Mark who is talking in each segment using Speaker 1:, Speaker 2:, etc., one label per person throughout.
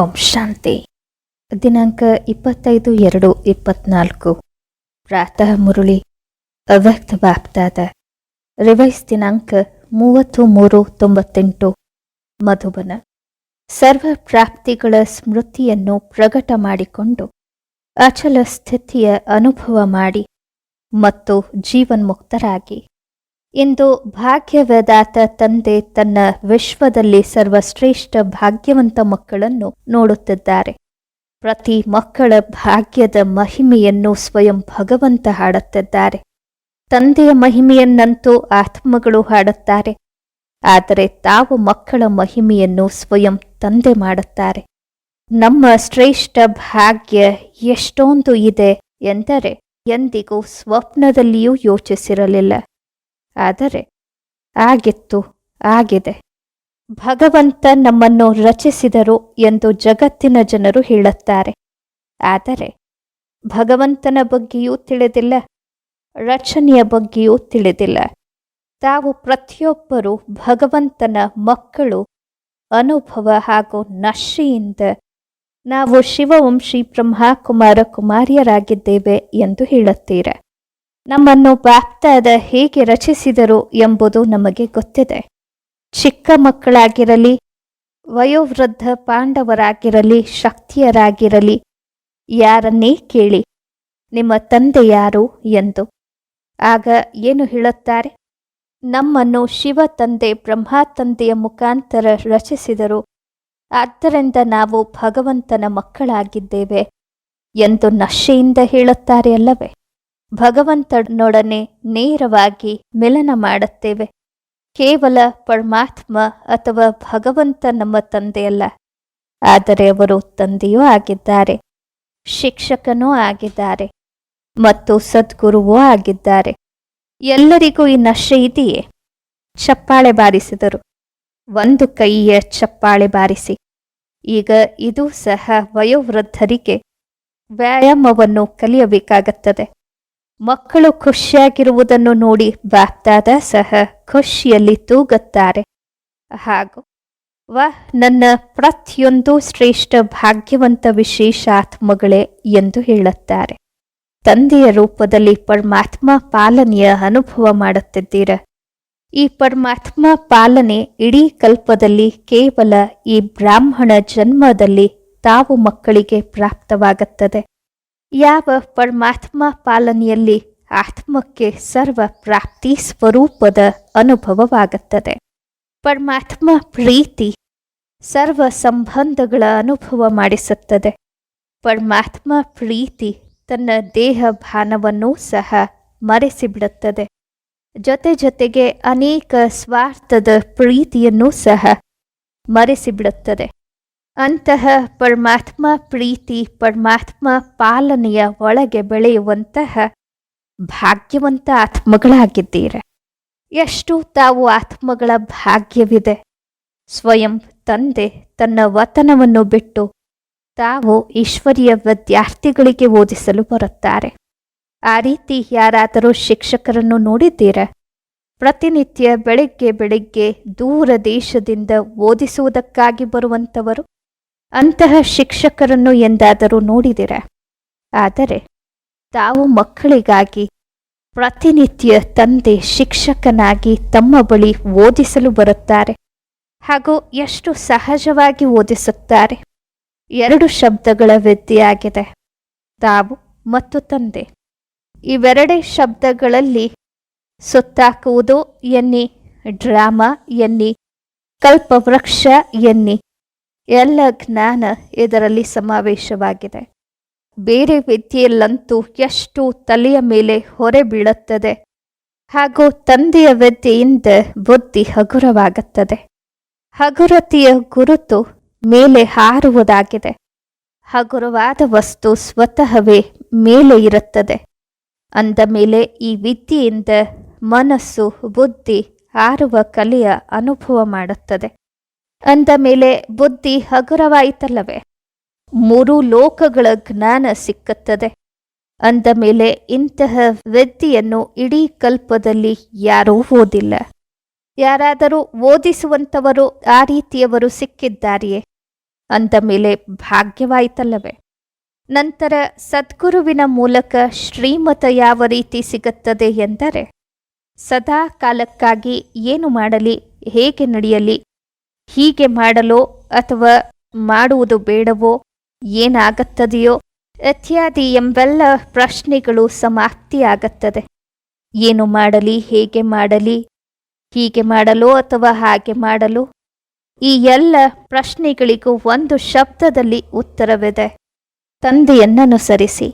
Speaker 1: ಓಂ ಶಾಂತಿ. ದಿನಾಂಕ ಇಪ್ಪತ್ತೈದು ಎರಡು ಇಪ್ಪತ್ನಾಲ್ಕು. ಪ್ರಾತಃ ಮುರುಳಿ. ಅವ್ಯಕ್ತ ಬಾಪ್ತಾದ. ರಿವೈಸ್ ದಿನಾಂಕ ಮೂವತ್ತು ಮೂರು ತೊಂಬತ್ತೆಂಟು. ಮಧುಬನ. ಸರ್ವ ಪ್ರಾಪ್ತಿಗಳ ಸ್ಮೃತಿಯನ್ನು ಪ್ರಕಟ ಮಾಡಿಕೊಂಡು ಅಚಲ ಸ್ಥಿತಿಯ ಅನುಭವ ಮಾಡಿ ಮತ್ತು ಜೀವನ್ಮುಕ್ತರಾಗಿ. ಇಂದು ಭಾಗ್ಯವೇದಾತ ತಂದೆ ತನ್ನ ವಿಶ್ವದಲ್ಲಿ ಸರ್ವಶ್ರೇಷ್ಠ ಭಾಗ್ಯವಂತ ಮಕ್ಕಳನ್ನು ನೋಡುತ್ತಿದ್ದಾರೆ. ಪ್ರತಿ ಮಕ್ಕಳ ಭಾಗ್ಯದ ಮಹಿಮೆಯನ್ನು ಸ್ವಯಂ ಭಗವಂತ ಹಾಡುತ್ತಿದ್ದಾರೆ. ತಂದೆಯ ಮಹಿಮೆಯನ್ನಂತೂ ಆತ್ಮಗಳು ಹಾಡುತ್ತಾರೆ. ಆದರೆ ತಾವು ಮಕ್ಕಳ ಮಹಿಮೆಯನ್ನು ಸ್ವಯಂ ತಂದೆ ಮಾಡುತ್ತಾರೆ. ನಮ್ಮ ಶ್ರೇಷ್ಠ ಭಾಗ್ಯ ಎಷ್ಟೊಂದು ಇದೆ ಎಂದರೆ ಎಂದಿಗೂ ಸ್ವಪ್ನದಲ್ಲಿಯೂ ಯೋಚಿಸಿರಲಿಲ್ಲ. ಆದರೆ ಆಗಿತ್ತು, ಆಗಿದೆ. ಭಗವಂತ ನಮ್ಮನ್ನು ರಚಿಸಿದರು ಎಂದು ಜಗತ್ತಿನ ಜನರು ಹೇಳುತ್ತಾರೆ. ಆದರೆ ಭಗವಂತನ ಬಗ್ಗೆಯೂ ತಿಳಿದಿಲ್ಲ, ರಚನೆಯ ಬಗ್ಗೆಯೂ ತಿಳಿದಿಲ್ಲ. ತಾವು ಪ್ರತಿಯೊಬ್ಬರೂ ಭಗವಂತನ ಮಕ್ಕಳು, ಅನುಭವ ಹಾಗೂ ನಶೆಯಿಂದ ನಾವು ಶಿವವಂಶಿ ಬ್ರಹ್ಮಕುಮಾರ ಕುಮಾರಿಯರಾಗಿದ್ದೇವೆ ಎಂದು ಹೇಳುತ್ತೀರ? ನಮ್ಮನ್ನು ಬಾಪ್ತಾದ ಹೇಗೆ ರಚಿಸಿದರು ಎಂಬುದು ನಮಗೆ ಗೊತ್ತಿದೆ. ಚಿಕ್ಕ ಮಕ್ಕಳಾಗಿರಲಿ, ವಯೋವೃದ್ಧ ಪಾಂಡವರಾಗಿರಲಿ, ಶಕ್ತಿಯರಾಗಿರಲಿ, ಯಾರನ್ನೇ ಕೇಳಿ, ನಿಮ್ಮ ತಂದೆ ಯಾರು ಎಂದು. ಆಗ ಏನು ಹೇಳುತ್ತಾರೆ? ನಮ್ಮನ್ನು ಶಿವ ತಂದೆ, ಬ್ರಹ್ಮ ತಂದೆಯ ಮುಖಾಂತರ ರಚಿಸಿದರು. ಆದ್ದರಿಂದ ನಾವು ಭಗವಂತನ ಮಕ್ಕಳಾಗಿದ್ದೇವೆ ಎಂದು ನಶೆಯಿಂದ ಹೇಳುತ್ತಾರೆ ಅಲ್ಲವೇ? ಭಗವಂತನೊಡನೆ ನೇರವಾಗಿ ಮಿಲನ ಮಾಡುತ್ತೇವೆ. ಕೇವಲ ಪರಮಾತ್ಮ ಅಥವಾ ಭಗವಂತ ನಮ್ಮ ತಂದೆಯಲ್ಲ. ಆದರೆ ಅವರು ತಂದೆಯೂ ಆಗಿದ್ದಾರೆ, ಶಿಕ್ಷಕನೂ ಆಗಿದ್ದಾರೆ, ಮತ್ತು ಸದ್ಗುರುವೂ ಆಗಿದ್ದಾರೆ. ಎಲ್ಲರಿಗೂ ಈ ನಶೆ ಇದೆಯೇ? ಚಪ್ಪಾಳೆ ಬಾರಿಸಿದರು. ಒಂದು ಕೈಯ ಚಪ್ಪಾಳೆ ಬಾರಿಸಿ. ಈಗ ಇದು ಸಹ ವಯೋವೃದ್ಧರಿಗೆ ವ್ಯಾಯಾಮವನ್ನು ಕಲಿಯಬೇಕಾಗುತ್ತದೆ. ಮಕ್ಕಳು ಖುಷಿಯಾಗಿರುವುದನ್ನು ನೋಡಿ ಬಾಪ್ದಾದ ಸಹ ಖುಷಿಯಲ್ಲಿ ತೂಗುತ್ತಾರೆ. ಹಾಗೂ ವಾಹ್ ನನ್ನ ಪ್ರತಿಯೊಂದು ಶ್ರೇಷ್ಠ ಭಾಗ್ಯವಂತ ವಿಶೇಷ ಆತ್ಮಗಳೇ ಎಂದು ಹೇಳುತ್ತಾರೆ. ತಂದೆಯ ರೂಪದಲ್ಲಿ ಪರಮಾತ್ಮ ಪಾಲನೆಯ ಅನುಭವ ಮಾಡುತ್ತಿದ್ದೀರ. ಈ ಪರಮಾತ್ಮ ಪಾಲನೆ ಇಡೀ ಕಲ್ಪದಲ್ಲಿ ಕೇವಲ ಈ ಬ್ರಾಹ್ಮಣ ಜನ್ಮದಲ್ಲಿ ತಾವು ಮಕ್ಕಳಿಗೆ ಪ್ರಾಪ್ತವಾಗುತ್ತದೆ. ಯಾವ ಪರಮಾತ್ಮ ಪಾಲನೆಯಲ್ಲಿ ಆತ್ಮಕ್ಕೆ ಸರ್ವ ಪ್ರಾಪ್ತಿ ಸ್ವರೂಪದ ಅನುಭವವಾಗುತ್ತದೆ? ಪರಮಾತ್ಮ ಪ್ರೀತಿ ಸರ್ವ ಸಂಬಂಧಗಳ ಅನುಭವ ಮಾಡಿಸುತ್ತದೆ. ಪರಮಾತ್ಮ ಪ್ರೀತಿ ತನ್ನ ದೇಹ ಭಾನವನ್ನು ಸಹ ಮರೆಸಿಬಿಡುತ್ತದೆ. ಜೊತೆ ಜೊತೆಗೆ ಅನೇಕ ಸ್ವಾರ್ಥದ ಪ್ರೀತಿಯನ್ನು ಸಹ ಮರೆಸಿಬಿಡುತ್ತದೆ. ಅಂತಹ ಪರಮಾತ್ಮ ಪ್ರೀತಿ, ಪರಮಾತ್ಮ ಪಾಲನೆಯ ಒಳಗೆ ಬೆಳೆಯುವಂತಹ ಭಾಗ್ಯವಂತ ಆತ್ಮಗಳಾಗಿದ್ದೀರ. ಎಷ್ಟು ತಾವು ಆತ್ಮಗಳ ಭಾಗ್ಯವಿದೆ. ಸ್ವಯಂ ತಂದೆ ತನ್ನ ವತನವನ್ನು ಬಿಟ್ಟು ತಾವು ಈಶ್ವರಿಯ ವಿದ್ಯಾರ್ಥಿಗಳಿಗೆ ಓದಿಸಲು ಬರುತ್ತಾರೆ. ಆ ರೀತಿ ಯಾರಾದರೂ ಶಿಕ್ಷಕರನ್ನು ನೋಡಿದ್ದೀರ? ಪ್ರತಿನಿತ್ಯ ಬೆಳಿಗ್ಗೆ ಬೆಳಿಗ್ಗೆ ದೂರ ದೇಶದಿಂದ ಓದಿಸುವುದಕ್ಕಾಗಿ ಬರುವಂಥವರು? ಅಂತಹ ಶಿಕ್ಷಕರನ್ನು ಎಂದಾದರೂ ನೋಡಿದಿರ? ಆದರೆ ತಾವು ಮಕ್ಕಳಿಗಾಗಿ ಪ್ರತಿನಿತ್ಯ ತಂದೆ ಶಿಕ್ಷಕನಾಗಿ ತಮ್ಮ ಬಳಿ ಓದಿಸಲು ಬರುತ್ತಾರೆ. ಹಾಗೂ ಎಷ್ಟು ಸಹಜವಾಗಿ ಓದಿಸುತ್ತಾರೆ. ಎರಡು ಶಬ್ದಗಳ ವಿದ್ಯೆಯಾಗಿದೆ ತಾವು ಮತ್ತು ತಂದೆ. ಇವೆರಡೇ ಶಬ್ದಗಳಲ್ಲಿ ಸುತ್ತಾಕುವುದು ಎನ್ನಿ ಡ್ರಾಮಾ ಎನ್ನಿ ಕಲ್ಪವೃಕ್ಷ ಎನ್ನಿ ಎಲ್ಲ ಜ್ಞಾನ ಇದರಲ್ಲಿ ಸಮಾವೇಶವಾಗಿದೆ. ಬೇರೆ ವಿದ್ಯೆಯಲ್ಲಂತೂ ಎಷ್ಟು ತಲೆಯ ಮೇಲೆ ಹೊರೆ ಬೀಳುತ್ತದೆ. ಹಾಗೂ ತಂದೆಯ ವಿದ್ಯೆಯಿಂದ ಬುದ್ಧಿ ಹಗುರವಾಗುತ್ತದೆ. ಹಗುರತೆಯ ಗುರುತು ಮೇಲೆ ಹಾರುವುದಾಗಿದೆ. ಹಗುರವಾದ ವಸ್ತು ಸ್ವತಃವೇ ಮೇಲೆ ಇರುತ್ತದೆ. ಅಂದ ಮೇಲೆ ಈ ವಿದ್ಯೆಯಿಂದ ಮನಸ್ಸು, ಬುದ್ಧಿ ಹಾರುವ ಕಲೆಯ ಅನುಭವ ಮಾಡುತ್ತದೆ. ಅಂದ ಮೇಲೆ ಬುದ್ಧಿ ಹಗುರವಾಯಿತಲ್ಲವೇ? ಮೂರು ಲೋಕಗಳ ಜ್ಞಾನ ಸಿಕ್ಕುತ್ತದೆ. ಅಂದ ಮೇಲೆ ಇಂತಹ ವ್ಯಕ್ತಿಯನ್ನು ಇಡೀ ಕಲ್ಪದಲ್ಲಿ ಯಾರೂ ಓದಿಲ್ಲ. ಯಾರಾದರೂ ಓದಿಸುವಂಥವರು ಆ ರೀತಿಯವರು ಸಿಕ್ಕಿದ್ದಾರೆಯೇ? ಅಂದ ಮೇಲೆ ಭಾಗ್ಯವಾಯಿತಲ್ಲವೇ? ನಂತರ ಸದ್ಗುರುವಿನ ಮೂಲಕ ಶ್ರೀಮತ ಯಾವ ರೀತಿ ಸಿಗುತ್ತದೆ ಎಂದರೆ, ಸದಾ ಕಾಲಕ್ಕಾಗಿ ಏನು ಮಾಡಲಿ, ಹೇಗೆ ನಡೆಯಲಿ ಹೀಗೆ ಮಾಡಲೋ ಅಥವಾ ಮಾಡುವುದು ಬೇಡವೋ, ಏನಾಗುತ್ತದೆಯೋ ಇತ್ಯಾದಿ ಎಂಬೆಲ್ಲ ಪ್ರಶ್ನೆಗಳು ಸಮಾಪ್ತಿಯಾಗುತ್ತದೆ. ಏನು ಮಾಡಲಿ, ಹೇಗೆ ಮಾಡಲಿ, ಹೀಗೆ ಮಾಡಲು ಅಥವಾ ಹಾಗೆ ಮಾಡಲು, ಈ ಎಲ್ಲ ಪ್ರಶ್ನೆಗಳಿಗೂ ಒಂದು ಶಬ್ದದಲ್ಲಿ ಉತ್ತರವಿದೆ. ತಂದೆಯನ್ನನುಸರಿಸಿ.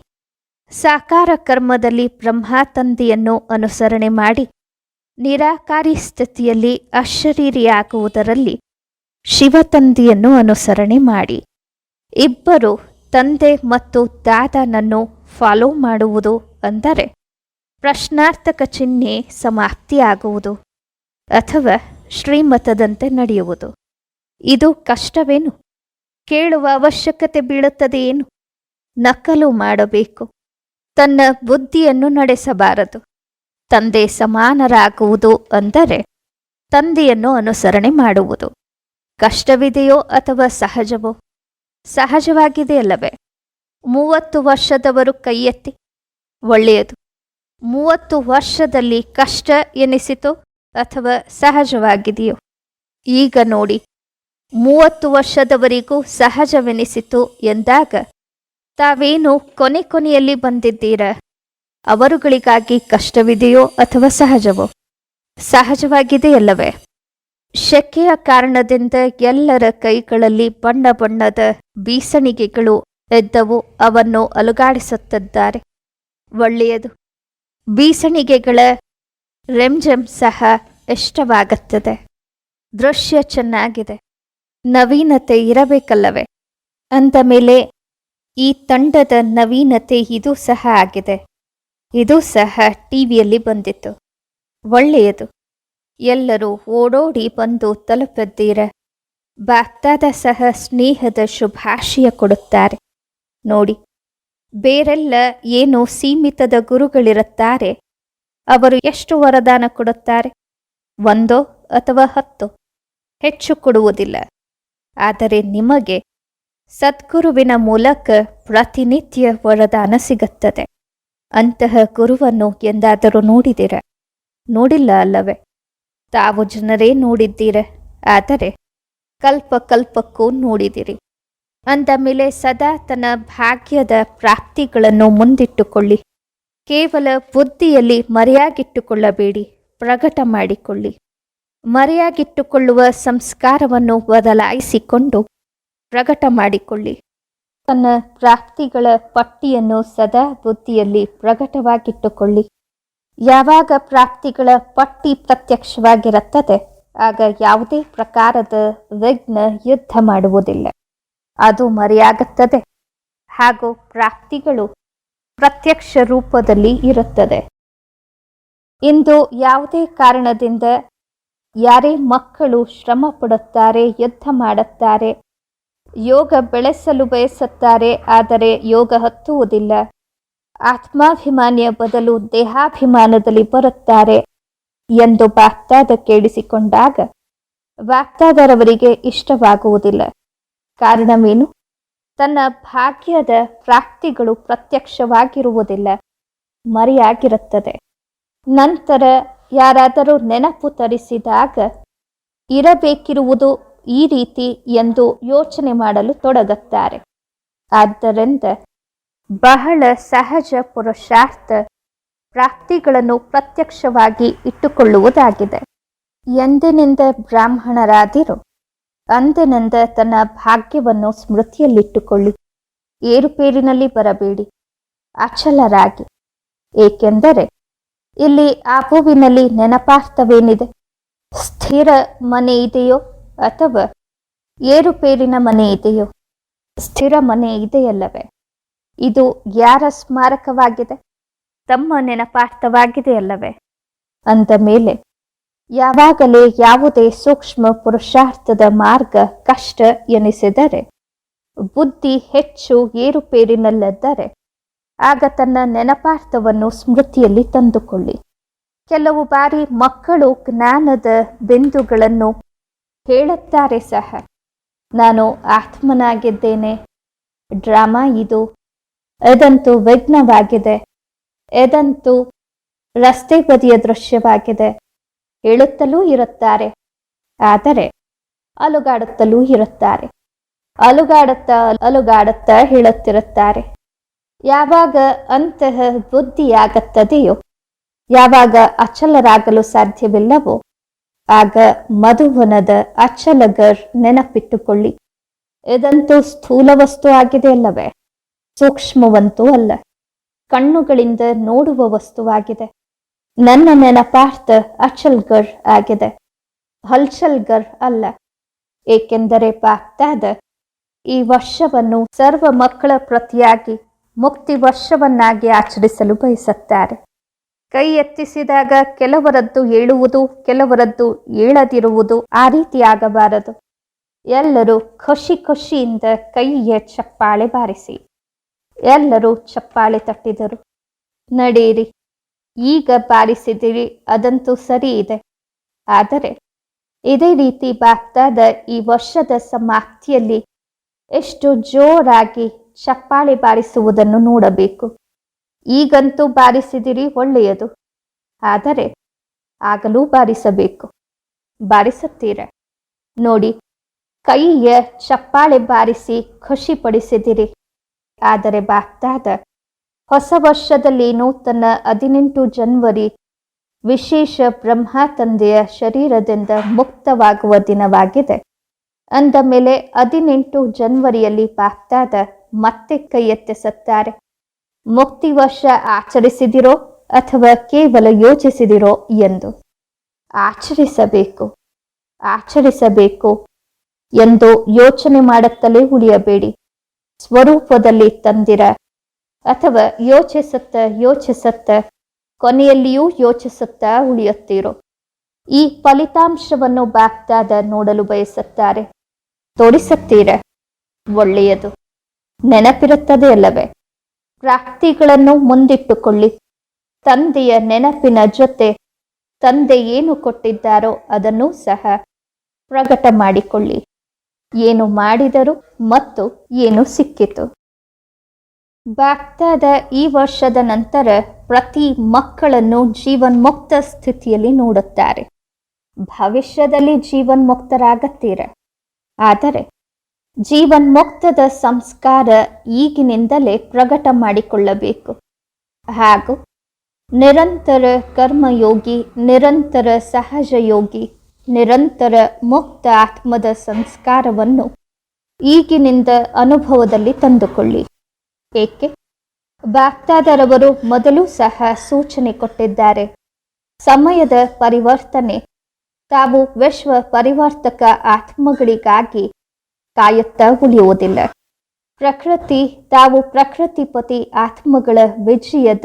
Speaker 1: ಸಾಕಾರ ಕರ್ಮದಲ್ಲಿ ಬ್ರಹ್ಮ ತಂದೆಯನ್ನು ಅನುಸರಣೆ ಮಾಡಿ, ನಿರಾಕಾರಿ ಸ್ಥಿತಿಯಲ್ಲಿ ಅಶರೀರಿಯಾಗುವುದರಲ್ಲಿ ಶಿವತಂದೆಯನ್ನು ಅನುಸರಣೆ ಮಾಡಿ. ಇಬ್ಬರು ತಂದೆ ಮತ್ತು ದಾದನನ್ನು ಫಾಲೋ ಮಾಡುವುದು ಅಂದರೆ ಪ್ರಶ್ನಾರ್ಥಕ ಚಿಹ್ನೆ ಸಮಾಪ್ತಿಯಾಗುವುದು ಅಥವಾ ಶ್ರೀಮತದಂತೆ ನಡೆಯುವುದು. ಇದು ಕಷ್ಟವೇನು? ಕೇಳುವ ಅವಶ್ಯಕತೆ ಬೀಳುತ್ತದೆ ಏನು ನಕಲು ಮಾಡಬೇಕು. ತನ್ನ ಬುದ್ಧಿಯನ್ನು ನಡೆಸಬಾರದು. ತಂದೆ ಸಮಾನರಾಗುವುದು ಅಂದರೆ ತಂದೆಯನ್ನು ಅನುಸರಣೆ ಮಾಡುವುದು. ಕಷ್ಟವಿದೆಯೋ ಅಥವಾ ಸಹಜವೋ? ಸಹಜವಾಗಿದೆಯಲ್ಲವೇ? ಮೂವತ್ತು ವರ್ಷದವರು ಕೈಯೆತ್ತಿ. ಒಳ್ಳೆಯದು. ಮೂವತ್ತು ವರ್ಷದಲ್ಲಿ ಕಷ್ಟ ಎನಿಸಿತೋ ಅಥವಾ ಸಹಜವಾಗಿದೆಯೋ? ಈಗ ನೋಡಿ. ಮೂವತ್ತು ವರ್ಷದವರಿಗೂ ಸಹಜವೆನಿಸಿತು ಎಂದಾಗ ತಾವೇನು ಕೊನೆ ಕೊನೆಯಲ್ಲಿ ಬಂದಿದ್ದೀರ? ಅವರುಗಳಿಗಾಗಿ ಕಷ್ಟವಿದೆಯೋ ಅಥವಾ ಸಹಜವೋ? ಸಹಜವಾಗಿದೆಯಲ್ಲವೇ? ಶೆಕೆಯ ಕಾರಣದಿಂದ ಎಲ್ಲರ ಕೈಗಳಲ್ಲಿ ಬಣ್ಣ ಬಣ್ಣದ ಬೀಸಣಿಗೆಗಳು ಎದ್ದವು, ಅವನ್ನು ಅಲುಗಾಡಿಸುತ್ತಿದ್ದಾರೆ. ಒಳ್ಳೆಯದು. ಬೀಸಣಿಗೆಗಳ ರೆಮ್ಜೆಮ್ ಸಹ ಇಷ್ಟವಾಗುತ್ತದೆ. ದೃಶ್ಯ ಚೆನ್ನಾಗಿದೆ. ನವೀನತೆ ಇರಬೇಕಲ್ಲವೇ? ಅಂದ ಮೇಲೆ, ಈ ತಂಡದ ನವೀನತೆ ಇದು ಸಹ ಆಗಿದೆ. ಇದು ಸಹ ಟಿವಿಯಲ್ಲಿ ಬಂದಿತ್ತು. ಒಳ್ಳೆಯದು. ಎಲ್ಲರೂ ಓಡೋಡಿ ಬಂದು ತಲುಪಿದ್ದೀರ ಬಾಗ್ದಾದ ಸಹ ಸ್ನೇಹದ ಶುಭಾಶಯ ಕೊಡುತ್ತಾರೆ. ನೋಡಿ, ಬೇರೆಲ್ಲ ಏನು ಸೀಮಿತದ ಗುರುಗಳಿರುತ್ತಾರೆ? ಅವರು ಎಷ್ಟು ವರದಾನ ಕೊಡುತ್ತಾರೆ? ಒಂದೋ ಅಥವಾ ಹತ್ತು? ಹೆಚ್ಚು ಕೊಡುವುದಿಲ್ಲ. ಆದರೆ ನಿಮಗೆ ಸದ್ಗುರುವಿನ ಮೂಲಕ ಪ್ರತಿನಿತ್ಯ ವರದಾನ ಸಿಗುತ್ತದೆ. ಅಂತಹ ಗುರುವನ್ನು ಎಂದಾದರೂ ನೋಡಿದಿರ ನೋಡಿಲ್ಲ ಅಲ್ಲವೇ? ತಾವು ಜನರೇ ನೋಡಿದ್ದೀರ. ಆದರೆ ಕಲ್ಪ ಕಲ್ಪಕ್ಕೂ ನೋಡಿದಿರಿ. ಅಂದ ಮೇಲೆ ಸದಾ ತನ್ನ ಭಾಗ್ಯದ ಪ್ರಾಪ್ತಿಗಳನ್ನು ಮುಂದಿಟ್ಟುಕೊಳ್ಳಿ. ಕೇವಲ ಬುದ್ಧಿಯಲ್ಲಿ ಮರೆಯಾಗಿಟ್ಟುಕೊಳ್ಳಬೇಡಿ. ಪ್ರಕಟ ಮಾಡಿಕೊಳ್ಳಿ. ಮರೆಯಾಗಿಟ್ಟುಕೊಳ್ಳುವ ಸಂಸ್ಕಾರವನ್ನು ಬದಲಾಯಿಸಿಕೊಂಡು ಪ್ರಕಟ ಮಾಡಿಕೊಳ್ಳಿ. ತನ್ನ ಪ್ರಾಪ್ತಿಗಳ ಪಟ್ಟಿಯನ್ನು ಸದಾ ಬುದ್ಧಿಯಲ್ಲಿ ಪ್ರಕಟವಾಗಿಟ್ಟುಕೊಳ್ಳಿ. ಯಾವಾಗ ಪ್ರಾಪ್ತಿಗಳ ಪಟ್ಟಿ ಪ್ರತ್ಯಕ್ಷವಾಗಿರುತ್ತದೆ, ಆಗ ಯಾವುದೇ ಪ್ರಕಾರದ ವಿಘ್ನ ಯುದ್ಧ ಮಾಡುವುದಿಲ್ಲ. ಅದು ಮರೆಯಾಗುತ್ತದೆ. ಹಾಗೂ ಪ್ರಾಪ್ತಿಗಳು ಪ್ರತ್ಯಕ್ಷ ರೂಪದಲ್ಲಿ ಇರುತ್ತದೆ. ಇಂದು ಯಾವುದೇ ಕಾರಣದಿಂದ ಯಾರೇ ಮಕ್ಕಳು ಶ್ರಮ ಪಡುತ್ತಾರೆ ಯುದ್ಧ ಮಾಡುತ್ತಾರೆ, ಯೋಗ ಬೆಳೆಸಲು ಬಯಸುತ್ತಾರೆ, ಆದರೆ ಯೋಗ ಹತ್ತುವುದಿಲ್ಲ ಆತ್ಮಾಭಿಮಾನಿಯ ಬದಲು ದೇಹಾಭಿಮಾನದಲ್ಲಿ ಬರುತ್ತಾರೆ ಎಂದು ಬಾಗ್ದಾದ ಕೇಳಿಸಿಕೊಂಡಾಗ ಬಾಗ್ದಾದರವರಿಗೆ ಇಷ್ಟವಾಗುವುದಿಲ್ಲ. ಕಾರಣವೇನು? ತನ್ನ ಭಾಗ್ಯದ ಪ್ರಾಪ್ತಿಗಳು ಪ್ರತ್ಯಕ್ಷವಾಗಿರುವುದಿಲ್ಲ, ಮರೆಯಾಗಿರುತ್ತದೆ. ನಂತರ ಯಾರಾದರೂ ನೆನಪು ತರಿಸಿದಾಗ ಇರಬೇಕಿರುವುದು ಈ ರೀತಿ ಎಂದು ಯೋಚನೆ ಮಾಡಲು ತೊಡಗುತ್ತಾರೆ. ಆದ್ದರಿಂದ ಬಹಳ ಸಹಜ ಪುರುಷಾರ್ಥ ಪ್ರಾಪ್ತಿಗಳನ್ನು ಪ್ರತ್ಯಕ್ಷವಾಗಿ ಇಟ್ಟುಕೊಳ್ಳುವುದಾಗಿದೆ. ಎಂದಿನಿಂದ ಬ್ರಾಹ್ಮಣರಾದಿರು, ಅಂದಿನಿಂದ ತನ್ನ ಭಾಗ್ಯವನ್ನು ಸ್ಮೃತಿಯಲ್ಲಿಟ್ಟುಕೊಳ್ಳಿ, ಏರುಪೇರಿನಲ್ಲಿ ಬರಬೇಡಿ, ಅಚಲರಾಗಿ. ಏಕೆಂದರೆ ಇಲ್ಲಿ ಆಪುವಿನಲ್ಲಿ ನೆನಪಾರ್ಥವೇನಿದೆ? ಸ್ಥಿರ ಮನೆ ಇದೆಯೋ ಅಥವಾ ಏರುಪೇರಿನ ಮನೆ ಇದೆಯೋ? ಸ್ಥಿರ ಮನೆ ಇದೆಯಲ್ಲವೇ? ಇದು ಯಾರ ಸ್ಮಾರಕವಾಗಿದೆ? ತಮ್ಮ ನೆನಪಾರ್ಥವಾಗಿದೆಯಲ್ಲವೇ ಅಂದ ಮೇಲೆ, ಯಾವಾಗಲೇ ಯಾವುದೇ ಸೂಕ್ಷ್ಮ ಪುರುಷಾರ್ಥದ ಮಾರ್ಗ ಕಷ್ಟ ಎನಿಸಿದರೆ, ಬುದ್ಧಿ ಹೆಚ್ಚು ಏರುಪೇರಿನಲ್ಲದ್ದರೆ, ಆಗ ತನ್ನ ನೆನಪಾರ್ಥವನ್ನು ಸ್ಮೃತಿಯಲ್ಲಿ ತಂದುಕೊಳ್ಳಿ. ಕೆಲವು ಬಾರಿ ಮಕ್ಕಳು ಜ್ಞಾನದ ಬಿಂದುಗಳನ್ನು ಹೇಳುತ್ತಾರೆ ಸಹ. ನಾನು ಆತ್ಮನಾಗಿದ್ದೇನೆ. ಡ್ರಾಮಾ ಇದು ಇದಂತೂ ವಿಘ್ನವಾಗಿದೆ. ಎದಂತೂ ರಸ್ತೆ ಬದಿಯ ದೃಶ್ಯವಾಗಿದೆ. ಹೇಳುತ್ತಲೂ ಇರುತ್ತಾರೆ. ಆದರೆ ಅಲುಗಾಡುತ್ತಲೂ ಇರುತ್ತಾರೆ. ಅಲುಗಾಡುತ್ತಾ ಅಲುಗಾಡುತ್ತಾ ಹೇಳುತ್ತಿರುತ್ತಾರೆ. ಯಾವಾಗ ಅಂತಹ ಬುದ್ಧಿಯಾಗುತ್ತದೆಯೋ, ಯಾವಾಗ ಅಚಲರಾಗಲು ಸಾಧ್ಯವಿಲ್ಲವೋ, ಆಗ ಮಧುವನದ ಅಚಲಗರ್ ನೆನಪಿಟ್ಟುಕೊಳ್ಳಿ. ಇದಂತೂ ಸ್ಥೂಲ ವಸ್ತು ಆಗಿದೆ ಅಲ್ಲವೇ? ಸೂಕ್ಷ್ಮವಂತೂ ಅಲ್ಲ. ಕಣ್ಣುಗಳಿಂದ ನೋಡುವ ವಸ್ತುವಾಗಿದೆ. ನನ್ನ ನೆನಪಾರ್ಥ ಅಚಲ್ಗರ್ ಆಗಿದೆ. ಹಲ್ಚಲ್ಗರ್ ಅಲ್ಲ. ಏಕೆಂದರೆ ಪಾಕ್ತಾದ ಈ ವರ್ಷವನ್ನು ಸರ್ವ ಮಕ್ಕಳ ಪ್ರತಿಯಾಗಿ, ಮುಕ್ತಿ ವರ್ಷವನ್ನಾಗಿ ಆಚರಿಸಲು ಬಯಸುತ್ತಾರೆ. ಕೈ ಎತ್ತಿಸಿದಾಗ ಕೆಲವರದ್ದು ಏಳುವುದು, ಕೆಲವರದ್ದು ಏಳದಿರುವುದು ಆ ರೀತಿಯಾಗಬಾರದು. ಎಲ್ಲರೂ ಖುಷಿ ಖುಷಿಯಿಂದ ಕೈಯ ಚಪ್ಪಾಳೆ ಬಾರಿಸಿ. ಎಲ್ಲರೂ ಚಪ್ಪಾಳೆ ತಟ್ಟಿದರು. ನಡೆಯಿರಿ ಈಗ ಬಾರಿಸಿದಿರಿ ಅದಂತೂ ಸರಿ ಇದೆ. ಆದರೆ ಇದೇ ರೀತಿ ಬಾಗ್ದಾದ ಈ ವರ್ಷದ ಸಮಾಪ್ತಿಯಲ್ಲಿ ಎಷ್ಟು ಜೋರಾಗಿ ಚಪ್ಪಾಳೆ ಬಾರಿಸುವುದನ್ನು ನೋಡಬೇಕು. ಈಗಂತೂ ಬಾರಿಸಿದಿರಿ ಒಳ್ಳೆಯದು. ಆದರೆ ಆಗಲೂ ಬಾರಿಸಬೇಕು. ಬಾರಿಸುತ್ತೀರ? ನೋಡಿ, ಕೈಯ ಚಪ್ಪಾಳೆ ಬಾರಿಸಿ ಖುಷಿಪಡಿಸಿದಿರಿ. ಆದರೆ ಬಾಗ್ದಾದ ಹೊಸ ವರ್ಷದಲ್ಲಿ ನೂತನ ಹದಿನೆಂಟು ಜನವರಿ ವಿಶೇಷ ಬ್ರಹ್ಮ ತಂದೆಯ ಶರೀರದಿಂದ ಮುಕ್ತವಾಗುವ ದಿನವಾಗಿದೆ. ಅಂದ ಮೇಲೆ ಹದಿನೆಂಟು ಜನವರಿಯಲ್ಲಿ ಬಾಗ್ದಾದ ಮತ್ತೆ ಕೈ ಎತ್ತಿಸುತ್ತಾರೆ. ಮುಕ್ತಿ ವರ್ಷ ಆಚರಿಸಿದಿರೋ ಅಥವಾ ಕೇವಲ ಯೋಚಿಸಿದಿರೋ ಎಂದು ಆಚರಿಸಬೇಕು ಆಚರಿಸಬೇಕು ಎಂದು ಯೋಚನೆ ಮಾಡುತ್ತಲೇ ಉಳಿಯಬೇಡಿ. ಸ್ವರೂಪದಲ್ಲಿ ತಂದಿರ ಅಥವಾ ಯೋಚಿಸುತ್ತ ಯೋಚಿಸುತ್ತ, ಕೊನೆಯಲ್ಲಿಯೂ ಯೋಚಿಸುತ್ತಾ ಉಳಿಯುತ್ತೀರೋ. ಈ ಫಲಿತಾಂಶವನ್ನು ಬಾಗ್ದಾದ ನೋಡಲು ಬಯಸುತ್ತಾರೆ. ತೋರಿಸುತ್ತೀರ? ಒಳ್ಳೆಯದು. ನೆನಪಿರುತ್ತದೆ ಅಲ್ಲವೇ? ಪ್ರಾಪ್ತಿಗಳನ್ನು ಮುಂದಿಟ್ಟುಕೊಳ್ಳಿ. ತಂದೆಯ ನೆನಪಿನ ಜೊತೆ ತಂದೆ ಏನು ಕೊಟ್ಟಿದ್ದಾರೋ ಅದನ್ನು ಸಹ ಪ್ರಕಟ ಮಾಡಿಕೊಳ್ಳಿ. ಏನು ಮಾಡಿದರು ಮತ್ತು ಏನು ಸಿಕ್ಕಿತು. ಬ್ಯಾಕ್ತಾದ ಈ ವರ್ಷದ ನಂತರ ಪ್ರತಿ ಮಕ್ಕಳನ್ನು ಜೀವನ್ಮುಕ್ತ ಸ್ಥಿತಿಯಲ್ಲಿ ನೋಡುತ್ತಾರೆ. ಭವಿಷ್ಯದಲ್ಲಿ ಜೀವನ್ಮುಕ್ತರಾಗತ್ತೀರ? ಆದರೆ ಜೀವನ್ಮುಕ್ತದ ಸಂಸ್ಕಾರ ಈಗಿನಿಂದಲೇ ಪ್ರಕಟ ಮಾಡಿಕೊಳ್ಳಬೇಕು. ಹಾಗೂ ನಿರಂತರ ಕರ್ಮಯೋಗಿ, ನಿರಂತರ ಸಹಜ ಯೋಗಿ ನಿರಂತರ ಮುಕ್ತ ಆತ್ಮದ ಸಂಸ್ಕಾರವನ್ನು ಈಗಿನಿಂದ ಅನುಭವದಲ್ಲಿ ತಂದುಕೊಳ್ಳಿ. ಏಕೆ? ಬಾಕ್ತಾದರವರು ಮೊದಲು ಸಹ ಸೂಚನೆ ಕೊಟ್ಟಿದ್ದಾರೆ. ಸಮಯದ ಪರಿವರ್ತನೆ. ತಾವು ವಿಶ್ವ ಪರಿವರ್ತಕ ಆತ್ಮಗಳಿಗಾಗಿ ಕಾಯುತ್ತಾ ಉಳಿಯುವುದಿಲ್ಲ. ಪ್ರಕೃತಿ, ತಾವು ಪ್ರಕೃತಿಪತಿ ಆತ್ಮಗಳ ವಿಜಯದ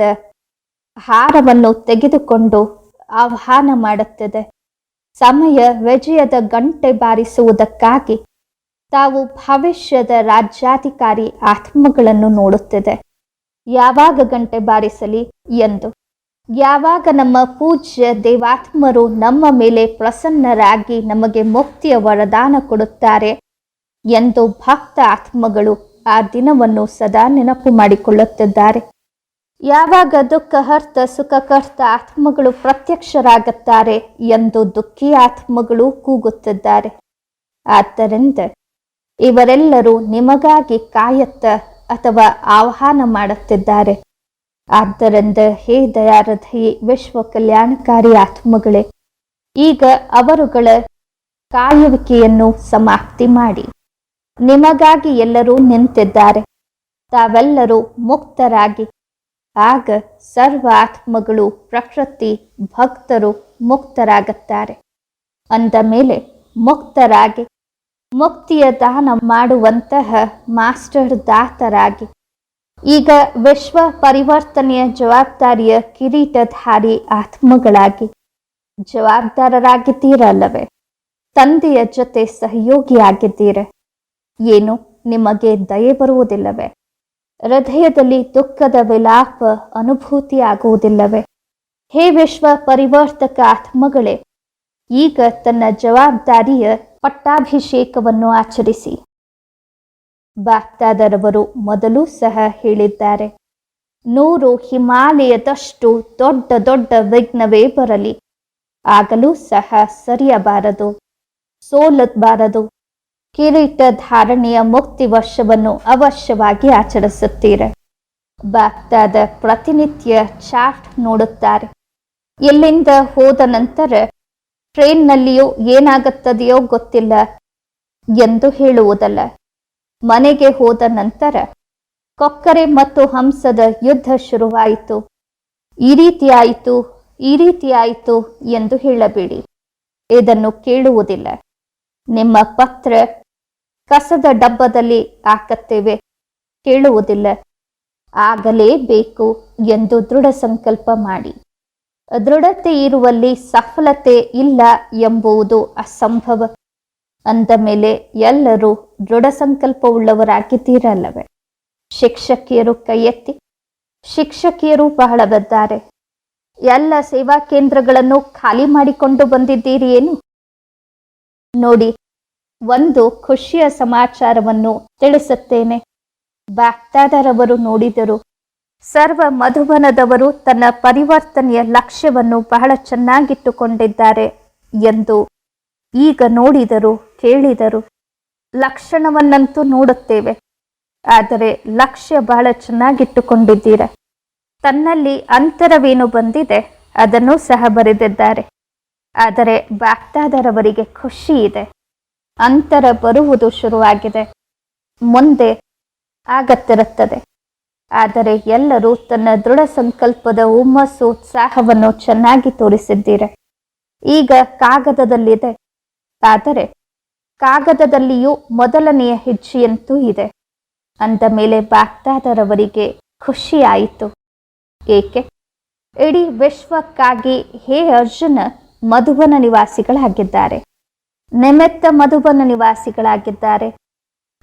Speaker 1: ಹಾರವನ್ನು ತೆಗೆದುಕೊಂಡು ಆಹ್ವಾನ ಮಾಡುತ್ತದೆ. ಸಮಯ ವಿಜಯದ ಗಂಟೆ ಬಾರಿಸುವುದಕ್ಕಾಗಿ ತಾವು ಭವಿಷ್ಯದ ರಾಜ್ಯಾಧಿಕಾರಿ ಆತ್ಮಗಳನ್ನು ನೋಡುತ್ತಿದೆ. ಯಾವಾಗ ಗಂಟೆ ಬಾರಿಸಲಿ ಎಂದು. ಯಾವಾಗ ನಮ್ಮ ಪೂಜ್ಯ ದೇವಾತ್ಮರು ನಮ್ಮ ಮೇಲೆ ಪ್ರಸನ್ನರಾಗಿ ನಮಗೆ ಮುಕ್ತಿಯ ವರದಾನ ಕೊಡುತ್ತಾರೆ ಎಂದು ಭಕ್ತ ಆತ್ಮಗಳು ಆ ದಿನವನ್ನು ಸದಾ ನೆನಪು ಮಾಡಿಕೊಳ್ಳುತ್ತಿದ್ದಾರೆ. ಯಾವಾಗ ದುಃಖಹರ್ತ ಸುಖಕರ್ತ ಆತ್ಮಗಳು ಪ್ರತ್ಯಕ್ಷರಾಗುತ್ತಾರೆ ಎಂದು ದುಃಖಿ ಆತ್ಮಗಳು ಕೂಗುತ್ತಿದ್ದಾರೆ. ಆದ್ದರಿಂದ ಇವರೆಲ್ಲರೂ ನಿಮಗಾಗಿ ಕಾಯತ್ತ ಅಥವಾ ಆಹ್ವಾನ ಮಾಡುತ್ತಿದ್ದಾರೆ. ಆದ್ದರಿಂದ ಹೇ ದಯಾರಥಿ ವಿಶ್ವ ಕಲ್ಯಾಣಕಾರಿ ಆತ್ಮಗಳೇ, ಈಗ ಅವರುಗಳ ಕಾಯುವಿಕೆಯನ್ನು ಸಮಾಪ್ತಿ ಮಾಡಿ. ನಿಮಗಾಗಿ ಎಲ್ಲರೂ ನಿಂತಿದ್ದಾರೆ. ತಾವೆಲ್ಲರೂ ಮುಕ್ತರಾಗಿ ಆಗ ಸರ್ವ ಆತ್ಮಗಳು ಪ್ರಕೃತಿ ಭಕ್ತರು ಮುಕ್ತರಾಗುತ್ತಾರೆ. ಅಂದ ಮೇಲೆ ಮುಕ್ತರಾಗಿ, ಮುಕ್ತಿಯ ದಾನ ಮಾಡುವಂತಹ ಮಾಸ್ಟರ್ ದಾತರಾಗಿ, ಈಗ ವಿಶ್ವ ಪರಿವರ್ತನೆಯ ಜವಾಬ್ದಾರಿಯ ಕಿರೀಟಧಾರಿ ಆತ್ಮಗಳಾಗಿ ಜವಾಬ್ದಾರರಾಗಿದ್ದೀರಲ್ಲವೇ? ತಂದೆಯ ಜೊತೆ ಸಹಯೋಗಿಯಾಗಿದ್ದೀರ? ಏನು ನಿಮಗೆ ದಯೆ ಬರುವುದಿಲ್ಲವೇ? ಹೃದಯದಲ್ಲಿ ದುಃಖದ ವಿಲಾಪ ಅನುಭೂತಿಯಾಗುವುದಿಲ್ಲವೆ? ಹೇ ವಿಶ್ವ ಪರಿವರ್ತಕ ಆತ್ಮಗಳೇ, ಈಗ ತನ್ನ ಜವಾಬ್ದಾರಿಯ ಪಟ್ಟಾಭಿಷೇಕವನ್ನು ಆಚರಿಸಿ. ಬಾಗ್ದಾದರವರು ಮೊದಲು ಸಹ ಹೇಳಿದ್ದಾರೆ, ನೂರು ಹಿಮಾಲಯದಷ್ಟು ದೊಡ್ಡ ದೊಡ್ಡ ವಿಘ್ನವೇ ಬರಲಿ, ಆಗಲೂ ಸಹ ಸರಿಯಬಾರದು, ಸೋಲಬಾರದು. ಕಿರೀಟ ಧಾರಣೆಯ ಮುಕ್ತಿ ವರ್ಷವನ್ನು ಅವಶ್ಯವಾಗಿ ಆಚರಿಸುತ್ತೀರಿ. ಬಾಗ್ದಾದ ಪ್ರತಿನಿತ್ಯ ಚಾಟ್ ನೋಡುತ್ತಾರೆ. ಎಲ್ಲಿಂದ ಹೋದ ನಂತರ ಟ್ರೈನ್ನಲ್ಲಿಯೂ ಏನಾಗುತ್ತದೆಯೋ ಗೊತ್ತಿಲ್ಲ ಎಂದು ಹೇಳುವುದಲ್ಲ. ಮನೆಗೆ ಹೋದ ನಂತರ ಕೊಕ್ಕರೆ ಮತ್ತು ಹಂಸದ ಯುದ್ಧ ಶುರುವಾಯಿತು. ಈ ರೀತಿಯಾಯಿತು ಈ ರೀತಿಯಾಯಿತು ಎಂದು ಹೇಳಬೇಡಿ. ಇದನ್ನು ಕೇಳುವುದಿಲ್ಲ. ನಿಮ್ಮ ಪತ್ರ ಕಸದ ಡಬ್ಬದಲ್ಲಿ ಹಾಕತ್ತೇವೆ. ಕೇಳುವುದಿಲ್ಲ. ಆಗಲೇಬೇಕು ಎಂದು ದೃಢ ಸಂಕಲ್ಪ ಮಾಡಿ. ದೃಢತೆ ಇರುವಲ್ಲಿ ಸಫಲತೆ ಇಲ್ಲ ಎಂಬುದು ಅಸಂಭವ. ಅಂದ ಮೇಲೆ ಎಲ್ಲರೂ ದೃಢ ಸಂಕಲ್ಪವುಳ್ಳವರಾಗಿದ್ದೀರಲ್ಲವೇ? ಶಿಕ್ಷಕಿಯರು ಕೈ ಶಿಕ್ಷಕಿಯರು ಬಹಳವಿದ್ದಾರೆ ಎಲ್ಲ ಸೇವಾ ಕೇಂದ್ರಗಳನ್ನು ಖಾಲಿ ಮಾಡಿಕೊಂಡು ಬಂದಿದ್ದೀರಿ ಏನು? ನೋಡಿ ಒಂದು ಖುಷಿಯ ಸಮಾಚಾರವನ್ನು ತಿಳಿಸುತ್ತೇನೆ. ಬಾಗ್ದಾದರವರು ನೋಡಿದರು. ಸರ್ವ ಮಧುಬನದವರು ತನ್ನ ಪರಿವರ್ತನೆಯ ಲಕ್ಷ್ಯವನ್ನು ಬಹಳ ಚೆನ್ನಾಗಿಟ್ಟುಕೊಂಡಿದ್ದಾರೆ ಎಂದು ಈಗ ನೋಡಿದರು, ಕೇಳಿದರು. ಲಕ್ಷಣವನ್ನಂತೂ ನೋಡುತ್ತೇವೆ. ಆದರೆ ಲಕ್ಷ್ಯ ಬಹಳ ಚೆನ್ನಾಗಿಟ್ಟುಕೊಂಡಿದ್ದೀರ? ತನ್ನಲ್ಲಿ ಅಂತರವೇನು ಬಂದಿದೆ? ಅದನ್ನು ಸಹ ಬರೆದಿದ್ದಾರೆ. ಆದರೆ ಬಾಗ್ದಾದರವರಿಗೆ ಖುಷಿ ಇದೆ. ಅಂತರ ಬರುವುದು ಶುರುವಾಗಿದೆ. ಮುಂದೆ ಆಗತ್ತಿರುತ್ತದೆ. ಆದರೆ ಎಲ್ಲರೂ ತನ್ನ ದೃಢ ಸಂಕಲ್ಪದ ಹುಮ್ಮಸ್ಸು ಉತ್ಸಾಹವನ್ನು ಚೆನ್ನಾಗಿ ತೋರಿಸಿದ್ದೀರಿ. ಈಗ ಕಾಗದದಲ್ಲಿದೆ. ಆದರೆ ಕಾಗದದಲ್ಲಿಯೂ ಮೊದಲನೆಯ ಹೆಜ್ಜೆಯಂತೂ ಇದೆ. ಅಂದ ಮೇಲೆ ಬಾಗ್ದಾದರವರಿಗೆ ಖುಷಿಯಾಯಿತು. ಏಕೆ? ಇಡೀ ವಿಶ್ವಕ್ಕಾಗಿ ಹೇ ಅರ್ಜುನ ಮಧುಬನ ನಿವಾಸಿಗಳಾಗಿದ್ದಾರೆ. ನಿಮಿತ್ತ ಮಧುಬನ ನಿವಾಸಿಗಳಾಗಿದ್ದಾರೆ.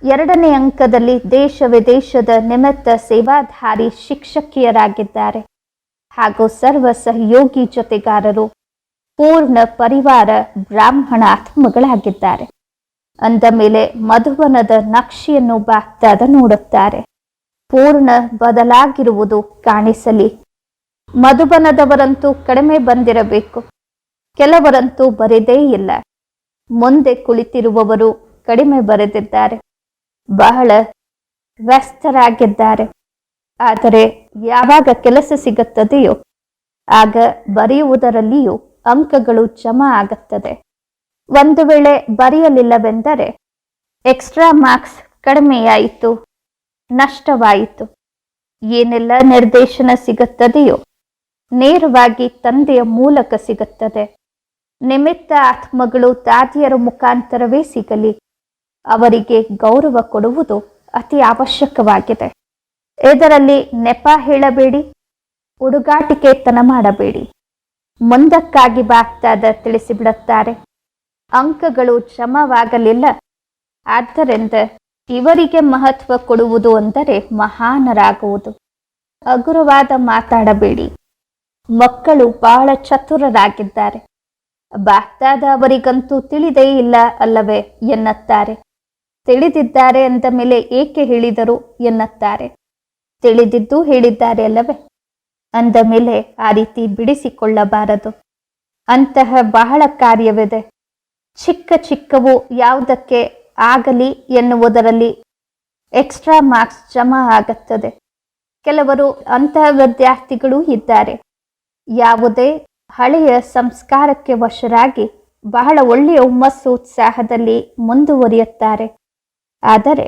Speaker 1: ಎರಡನೇ ಅಂಕದಲ್ಲಿ ದೇಶ ವಿದೇಶದ ನಿಮಿತ್ತ ಸೇವಾಧಾರಿ ಶಿಕ್ಷಕಿಯರಾಗಿದ್ದಾರೆ. ಹಾಗೂ ಸರ್ವ ಸಹಯೋಗಿ ಜೊತೆಗಾರರು ಪೂರ್ಣ ಪರಿವಾರ ಬ್ರಾಹ್ಮಣಾತ್ಮಗಳಾಗಿದ್ದಾರೆ. ಅಂದ ಮೇಲೆ ಮಧುಬನದ ನಕ್ಷೆಯನ್ನು ಬಾಗ್ದಾದ ನೋಡುತ್ತಾರೆ. ಪೂರ್ಣ ಬದಲಾಗಿರುವುದು ಕಾಣಿಸಲಿ. ಮಧುಬನದವರಂತೂ ಕಡಿಮೆ ಬಂದಿರಬೇಕು. ಕೆಲವರಂತೂ ಬರೆದೇ ಇಲ್ಲ. ಮುಂದೆ ಕುಳಿತಿರುವವರು ಕಡಿಮೆ ಬರೆದಿದ್ದಾರೆ. ಬಹಳ ವ್ಯಸ್ತರಾಗಿದ್ದಾರೆ. ಆದರೆ ಯಾವಾಗ ಕೆಲಸ ಸಿಗುತ್ತದೆಯೋ, ಆಗ ಬರೆಯುವುದರಲ್ಲಿಯೂ ಅಂಕಗಳು ಜಮಾ ಆಗುತ್ತದೆ. ಒಂದು ವೇಳೆ ಬರೆಯಲಿಲ್ಲವೆಂದರೆ ಎಕ್ಸ್ಟ್ರಾ ಮಾರ್ಕ್ಸ್ ಕಡಿಮೆಯಾಯಿತು, ನಷ್ಟವಾಯಿತು. ಏನೆಲ್ಲ ನಿರ್ದೇಶನ ಸಿಗುತ್ತದೆಯೋ, ನೇರವಾಗಿ ತಂದೆಯ ಮೂಲಕ ಸಿಗುತ್ತದೆ. ನಿಮಿತ್ತ ಆತ್ಮಗಳು ದಾದಿಯರ ಮುಖಾಂತರವೇ ಸಿಗಲಿ. ಅವರಿಗೆ ಗೌರವ ಕೊಡುವುದು ಅತಿ ಅವಶ್ಯಕವಾಗಿದೆ. ಇದರಲ್ಲಿ ನೆಪ ಹೇಳಬೇಡಿ, ಹುಡುಗಾಟಿಕೆತನ ಮಾಡಬೇಡಿ. ಮುಂದಕ್ಕಾಗಿ ಬಾಗ್ತಾದ ತಿಳಿಸಿಬಿಡುತ್ತಾರೆ. ಅಂಕಗಳು ಜಮವಾಗಲಿಲ್ಲ ಆದ್ದರಿಂದ ಇವರಿಗೆ ಮಹತ್ವ ಕೊಡುವುದು ಅಂದರೆ ಮಹಾನರಾಗುವುದು. ಹಗುರವಾದ ಮಾತಾಡಬೇಡಿ. ಮಕ್ಕಳು ಬಹಳ ಚತುರರಾಗಿದ್ದಾರೆ. ಬಾಗ್ದಾದ ಅವರಿಗಂತೂ ತಿಳಿದೇ ಇಲ್ಲ ಅಲ್ಲವೇ ಎನ್ನುತ್ತಾರೆ. ತಿಳಿದಿದ್ದಾರೆ ಅಂದ ಮೇಲೆ ಏಕೆ ಹೇಳಿದರು ಎನ್ನುತ್ತಾರೆ. ತಿಳಿದಿದ್ದು ಹೇಳಿದ್ದಾರೆ ಅಲ್ಲವೇ. ಅಂದ ಮೇಲೆ ಆ ರೀತಿ ಬಿಡಿಸಿಕೊಳ್ಳಬಾರದು. ಅಂತಹ ಬಹಳ ಕಾರ್ಯವಿದೆ. ಚಿಕ್ಕ ಚಿಕ್ಕವು ಯಾವುದಕ್ಕೆ ಆಗಲಿ ಎನ್ನುವುದರಲ್ಲಿ ಎಕ್ಸ್ಟ್ರಾ ಮಾರ್ಕ್ಸ್ ಜಮಾ ಆಗುತ್ತದೆ. ಕೆಲವರು ಅಂತಹ ವಿದ್ಯಾರ್ಥಿಗಳೂ ಇದ್ದಾರೆ. ಯಾವುದೇ ಹಳೆಯ ಸಂಸ್ಕಾರಕ್ಕೆ ವಶರಾಗಿ ಬಹಳ ಒಳ್ಳೆಯ ಹುಮ್ಮಸ್ಸು ಉತ್ಸಾಹದಲ್ಲಿ ಮುಂದುವರಿಯುತ್ತಾರೆ. ಆದರೆ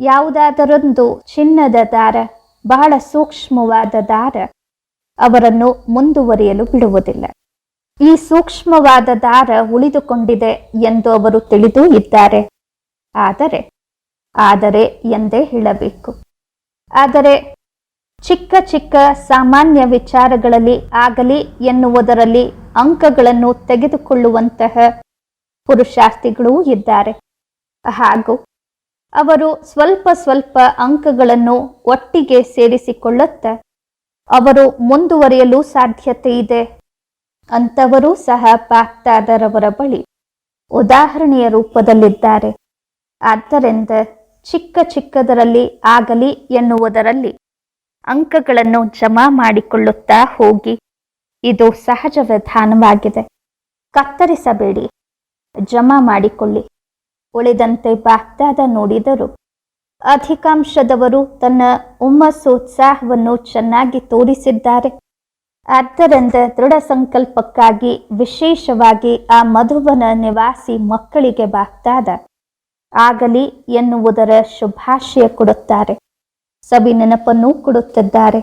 Speaker 1: ಯಾವುದಾದರೊಂದು ಚಿನ್ನದ ದಾರ, ಬಹಳ ಸೂಕ್ಷ್ಮವಾದ ದಾರ ಅವರನ್ನು ಮುಂದುವರಿಯಲು ಬಿಡುವುದಿಲ್ಲ. ಈ ಸೂಕ್ಷ್ಮವಾದ ದಾರ ಉಳಿದುಕೊಂಡಿದೆ ಎಂದು ಅವರು ತಿಳಿದೂ ಇದ್ದಾರೆ. ಆದರೆ ಆದರೆ ಎಂದೇ ಹೇಳಬೇಕು. ಆದರೆ ಚಿಕ್ಕ ಚಿಕ್ಕ ಸಾಮಾನ್ಯ ವಿಚಾರಗಳಲ್ಲಿ ಆಗಲಿ ಎನ್ನುವುದರಲ್ಲಿ ಅಂಕಗಳನ್ನು ತೆಗೆದುಕೊಳ್ಳುವಂತಹ ಪುರುಷಾರ್ಥಿಗಳೂ ಇದ್ದಾರೆ. ಹಾಗೂ ಅವರು ಸ್ವಲ್ಪ ಸ್ವಲ್ಪ ಅಂಕಗಳನ್ನು ಒಟ್ಟಿಗೆ ಸೇರಿಸಿಕೊಳ್ಳುತ್ತ ಅವರು ಮುಂದುವರಿಯಲು ಸಾಧ್ಯತೆ ಇದೆ ಅಂಥವರೂ ಸಹ ಪಾಕ್ತಾದರವರ ಬಳಿ ಉದಾಹರಣೆಯ ರೂಪದಲ್ಲಿದ್ದಾರೆ. ಆದ್ದರಿಂದ ಚಿಕ್ಕ ಚಿಕ್ಕದರಲ್ಲಿ ಆಗಲಿ ಎನ್ನುವುದರಲ್ಲಿ ಅಂಕಗಳನ್ನು ಜಮಾ ಮಾಡಿಕೊಳ್ಳುತ್ತಾ ಹೋಗಿ. ಇದು ಸಹಜ ವಿಧಾನವಾಗಿದೆ ಕತ್ತರಿಸಬೇಡಿ. ಜಮಾ ಮಾಡಿಕೊಳ್ಳಿ. ಉಳಿದಂತೆ ಬಾಗ್ದಾದ ನೋಡಿದರು. ಅಧಿಕಾಂಶದವರು ತನ್ನ ಹುಮ್ಮಸ್ಸೋತ್ಸಾಹವನ್ನು ಚೆನ್ನಾಗಿ ತೋರಿಸಿದ್ದಾರೆ. ಆದ್ದರಿಂದ ದೃಢ ಸಂಕಲ್ಪಕ್ಕಾಗಿ ವಿಶೇಷವಾಗಿ ಆ ಮಧುವನ ನಿವಾಸಿ ಮಕ್ಕಳಿಗೆ ಬಾಗ್ದಾದ. ಆಗಲಿ ಎನ್ನುವುದರ ಶುಭಾಶಯ ಕೊಡುತ್ತಾರೆ. ಸವಿ ನೆನಪನ್ನು ಕೊಡುತ್ತಿದ್ದಾರೆ.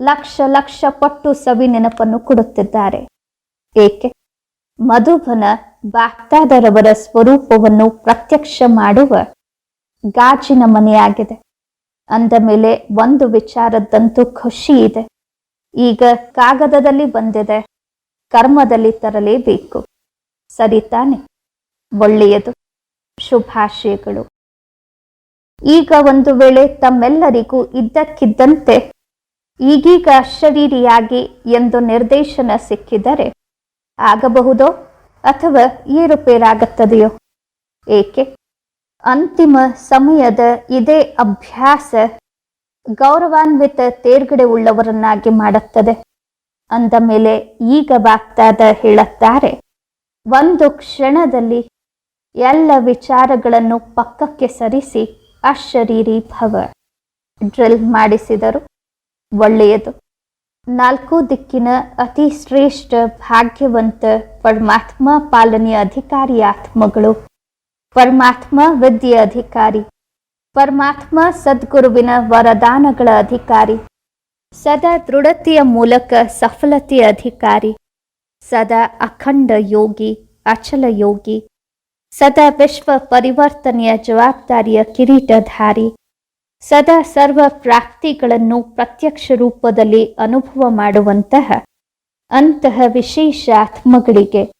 Speaker 1: ಲಕ್ಷ ಲಕ್ಷ ಪಟ್ಟು ಸವಿ ನೆನಪನ್ನು ಕೊಡುತ್ತಿದ್ದಾರೆ. ಏಕೆ? ಮಧುಬನ ಬಾಗ್ದಾದರವರ ಸ್ವರೂಪವನ್ನು ಪ್ರತ್ಯಕ್ಷ ಮಾಡುವ ಗಾಜಿನ ಮನೆಯಾಗಿದೆ. ಅಂದ ಮೇಲೆ ಒಂದು ವಿಚಾರದಂತೂ ಖುಷಿ ಇದೆ. ಈಗ ಕಾಗದದಲ್ಲಿ ಬಂದಿದೆ. ಕರ್ಮದಲ್ಲಿ ತರಲೇಬೇಕು. ಸರಿ ತಾನೆ. ಒಳ್ಳೆಯದು. ಶುಭಾಶಯಗಳು. ಈಗ ಒಂದು ವೇಳೆ ತಮ್ಮೆಲ್ಲರಿಗೂ ಇದ್ದಕ್ಕಿದ್ದಂತೆ ಈಗೀಗ ಶರೀರಿಯಾಗಿ ಎಂದು ನಿರ್ದೇಶನ ಸಿಕ್ಕಿದರೆ ಆಗಬಹುದೋ ಅಥವಾ ಏರುಪೇರಾಗುತ್ತದೆಯೋ? ಏಕೆ? ಅಂತಿಮ ಸಮಯದ ಇದೇ ಅಭ್ಯಾಸ ಗೌರವಾನ್ವಿತ ತೇರ್ಗಡೆ ಉಳ್ಳವರನ್ನಾಗಿ ಮಾಡುತ್ತದೆ. ಅಂದ ಮೇಲೆ ಈಗ ಬಾಗ್ತಾದ ಹೇಳುತ್ತಾರೆ, ಒಂದು ಕ್ಷಣದಲ್ಲಿ ಎಲ್ಲ ವಿಚಾರಗಳನ್ನು ಪಕ್ಕಕ್ಕೆ ಸರಿಸಿ ಅಶರೀರಿ ಭವ ಡ್ರಿಲ್ ಮಾಡಿಸಿದರು. ಒಳ್ಳೆಯದು. ನಾಲ್ಕು ದಿಕ್ಕಿನ ಅತಿ ಶ್ರೇಷ್ಠ ಭಾಗ್ಯವಂತ ಪರಮಾತ್ಮ ಪಾಲನೆಯ ಅಧಿಕಾರಿ ಆತ್ಮಗಳು. ಪರಮಾತ್ಮ ವಿದ್ಯೆಯ ಅಧಿಕಾರಿ. ಪರಮಾತ್ಮ ಸದ್ಗುರುವಿನ ವರದಾನಗಳ ಅಧಿಕಾರಿ. ಸದಾ ದೃಢತೆಯ ಮೂಲಕ ಸಫಲತೆಯ ಅಧಿಕಾರಿ. ಸದಾ ಅಖಂಡ ಯೋಗಿ, ಅಚಲ ಯೋಗಿ ಸದಾ ವಿಶ್ವ ಪರಿವರ್ತನೆಯ ಜವಾಬ್ದಾರಿಯ ಕಿರೀಟಧಾರಿ. ಸದಾ ಸರ್ವ ಪ್ರಾಪ್ತಿಗಳನ್ನು ಪ್ರತ್ಯಕ್ಷ ರೂಪದಲ್ಲಿ ಅನುಭವ ಮಾಡುವಂತಹ ಅಂತಹ ವಿಶೇಷ ಆತ್ಮಗಳಿಗೆ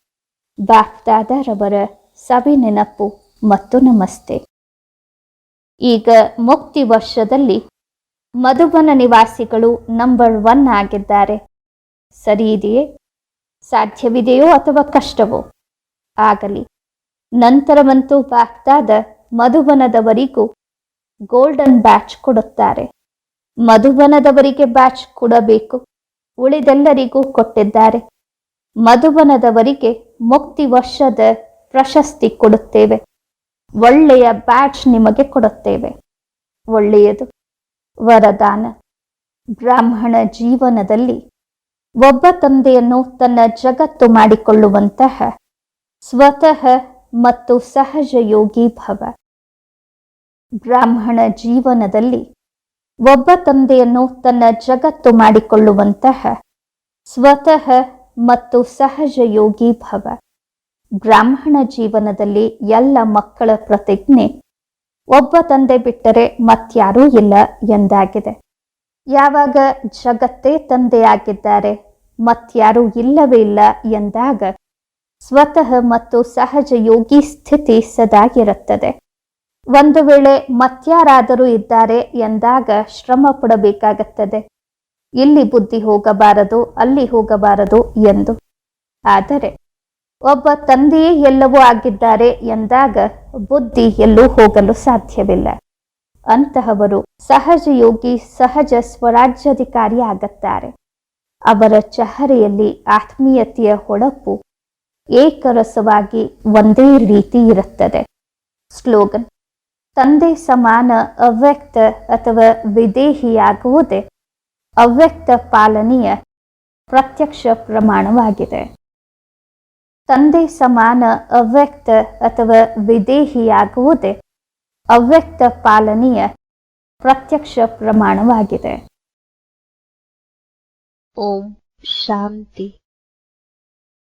Speaker 1: ಬಾಪ್ದಾದರವರ ಸವಿ ನೆನಪು ಮತ್ತು ನಮಸ್ತೆ. ಈಗ ಮುಕ್ತಿ ವರ್ಷದಲ್ಲಿ ಮಧುಬನ ನಿವಾಸಿಗಳು ನಂಬರ್ ಒನ್ ಆಗಿದ್ದಾರೆ. ಸರಿ ಇದೆಯೇ? ಸಾಧ್ಯವಿದೆಯೋ ಅಥವಾ ಕಷ್ಟವೋ? ಆಗಲಿ. ನಂತರವಂತೂ ಬ್ಯಾಕ್ದಾದ ಮಧುಬನದವರಿಗೂ ಗೋಲ್ಡನ್ ಬ್ಯಾಚ್ ಕೊಡುತ್ತಾರೆ. ಮಧುಬನದವರಿಗೆ ಬ್ಯಾಚ್ ಕೊಡಬೇಕು. ಉಳಿದೆಲ್ಲರಿಗೂ ಕೊಟ್ಟಿದ್ದಾರೆ. ಮಧುಬನದವರಿಗೆ ಮುಕ್ತಿ ವರ್ಷದ ಪ್ರಶಸ್ತಿ ಕೊಡುತ್ತೇವೆ. ಒಳ್ಳೆಯ ಬ್ಯಾಚ್ ನಿಮಗೆ ಕೊಡುತ್ತೇವೆ. ಒಳ್ಳೆಯದು. ವರದಾನ. ಬ್ರಾಹ್ಮಣ ಜೀವನದಲ್ಲಿ ಒಬ್ಬ ತಂದೆಯನ್ನು ತನ್ನ ಜಗತ್ತು ಮಾಡಿಕೊಳ್ಳುವಂತಹ ಸ್ವತಃ ಮತ್ತು ಸಹಜ ಯೋಗಿ ಭವ. ಬ್ರಾಹ್ಮಣ ಜೀವನದಲ್ಲಿ ಒಬ್ಬ ತಂದೆಯನ್ನು ತನ್ನ ಜಗತ್ತು ಮಾಡಿಕೊಳ್ಳುವಂತಹ ಸ್ವತಃ ಮತ್ತು ಸಹಜ ಯೋಗಿ ಭವ. ಬ್ರಾಹ್ಮಣ ಜೀವನದಲ್ಲಿ ಎಲ್ಲ ಮಕ್ಕಳ ಪ್ರತಿಜ್ಞೆ ಒಬ್ಬ ತಂದೆ ಬಿಟ್ಟರೆ ಮತ್ಯಾರೂ ಇಲ್ಲ ಎಂದಾಗಿದೆ. ಯಾವಾಗ ಜಗತ್ತೇ ತಂದೆಯಾಗಿದ್ದಾರೆ ಮತ್ಯಾರೂ ಇಲ್ಲವೇ ಇಲ್ಲ ಎಂದಾಗ ಸ್ವತಃ ಮತ್ತು ಸಹಜ ಯೋಗಿ ಸ್ಥಿತಿ ಸದಾ ಇರುತ್ತದೆ ಒಂದು ವೇಳೆ ಮತ್ಯಾರಾದರೂ ಇದ್ದಾರೆ ಎಂದಾಗ ಶ್ರಮ ಪಡಬೇಕಾಗುತ್ತದೆ. ಇಲ್ಲಿ ಬುದ್ಧಿ ಹೋಗಬಾರದು, ಅಲ್ಲಿ ಹೋಗಬಾರದು ಎಂದು. ಆದರೆ ಒಬ್ಬ ತಂದೆಯೇ ಎಲ್ಲವೂ ಆಗಿದ್ದಾರೆ ಎಂದಾಗ ಬುದ್ಧಿ ಎಲ್ಲೂ ಹೋಗಲು ಸಾಧ್ಯವಿಲ್ಲ. ಅಂತಹವರು ಸಹಜ ಯೋಗಿ, ಸಹಜ ಸ್ವರಾಜ್ಯಾಧಿಕಾರಿ ಆಗುತ್ತಾರೆ. ಅವರ ಚಹರೆಯಲ್ಲಿ ಆತ್ಮೀಯತೆಯ ಹೊಳಪು ಏಕರಸವಾಗಿ ಒಂದೇ ರೀತಿ ಇರುತ್ತದೆ. ಸ್ಲೋಗನ್, ತಂದೆ ಸಮಾನ ಅವ್ಯಕ್ತ ಅಥವಾ ವಿದೇಹಿಯಾಗುವುದೇ ಅವ್ಯಕ್ತ ಪಾಲನೆಯ ಪ್ರತ್ಯಕ್ಷ ಪ್ರಮಾಣವಾಗಿದೆ. ತಂದೆ ಸಮಾನ ಅವ್ಯಕ್ತ ಅಥವಾ ವಿದೇಹಿಯಾಗುವುದೇ ಅವ್ಯಕ್ತ ಪಾಲನೆಯ ಪ್ರತ್ಯಕ್ಷ ಪ್ರಮಾಣವಾಗಿದೆ.
Speaker 2: ಓಂ ಶಾಂತಿ.